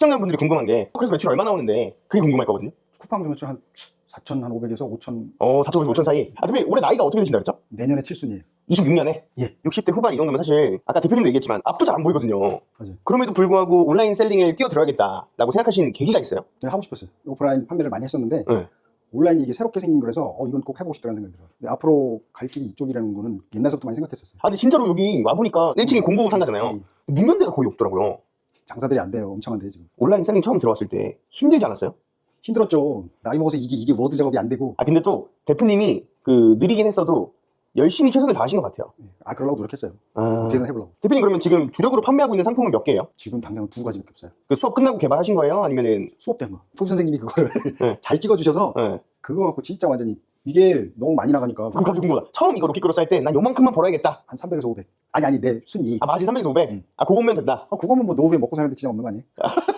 시청자분들이 궁금한 게 그래서 매출 얼마 나오는데 그게 궁금할 거거든요. 쿠팡 좀 매출 한 4천 한 500에서 5천 어, 4,500, 5천 사이. 아, 대표님 올해 나이가 어떻게 되신다 그랬죠? 내년에 7순이에요. 26년에? 예. 60대 후반 이 정도면 사실 아까 대표님도 얘기했지만 앞도 잘 안 보이거든요. 맞아요. 그럼에도 불구하고 온라인 셀링을 뛰어들어야겠다라고 생각하신 계기가 있어요? 내가 하고 싶었어요. 오프라인 판매를 많이 했었는데 네. 온라인이 이게 새롭게 생긴 거라서 어 이건 꼭 해보고 싶다는 생각이 들어요. 근데 앞으로 갈 길이 이쪽이라는 거는 옛날부터 많이 생각했었어요. 아, 근데 진짜로 여기 와보니까 1층이 공고 상가잖아요. 네. 문 데가 거의 없더라고요. 장사들이 안 돼요. 엄청 안 돼요 지금. 온라인 셀링 처음 들어왔을 때 힘들지 않았어요? 힘들었죠. 나이 먹어서 이게 이게 워드 작업이 안 되고 아, 근데 또 대표님이 그 느리긴 했어도 열심히 최선을 다하신 것 같아요. 예. 아 그러려고 노력했어요. 아, 어떻게든 해보려고. 대표님 그러면 지금 주력으로 판매하고 있는 상품은 몇 개예요? 지금 당장 두 가지밖에 없어요. 그 수업 끝나고 개발하신 거예요? 아니면은 수업 때 뭐. 포 선생님이 그거를 네. 잘 찍어주셔서 네. 그거 갖고 진짜 완전히 이게 너무 많이 나가니까 그럼 갑자기 궁금하다. 처음 이거 로켓크로스 할 때 난 요만큼만 벌어야겠다. 한 300에서 500. 아니 아니 내 순위. 아 마진 300에서 500. 음. 아 그거면 된다. 아 그거면 뭐 노후에 먹고 사는데 지장 없는 거 아니에요?